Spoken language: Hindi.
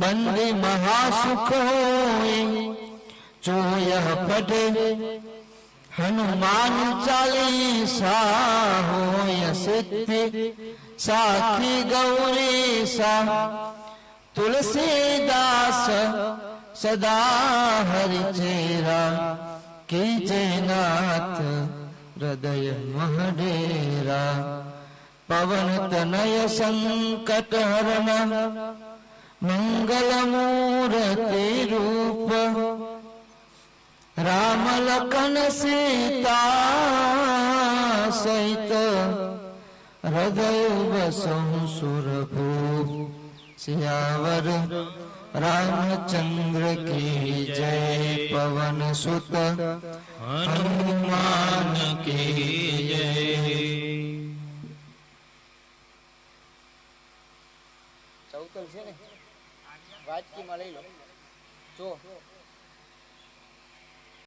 बंदी महासुख होए जो यह पढ़े, हनुमान चालीसा होय सिद्धि, साखी गौरी सा तुलसीदास सदा हरि चेरा, कीजे नाथ हृदय महडेरा, पवन तनय संकट हरण मंगल मूर्ति रूप राम लखन सीता सहित हृदय बसहु सियावर रामचंद्र की जय पवन सुत। हनुमान की जय। વાંચકીમાં લઈ લો. જો.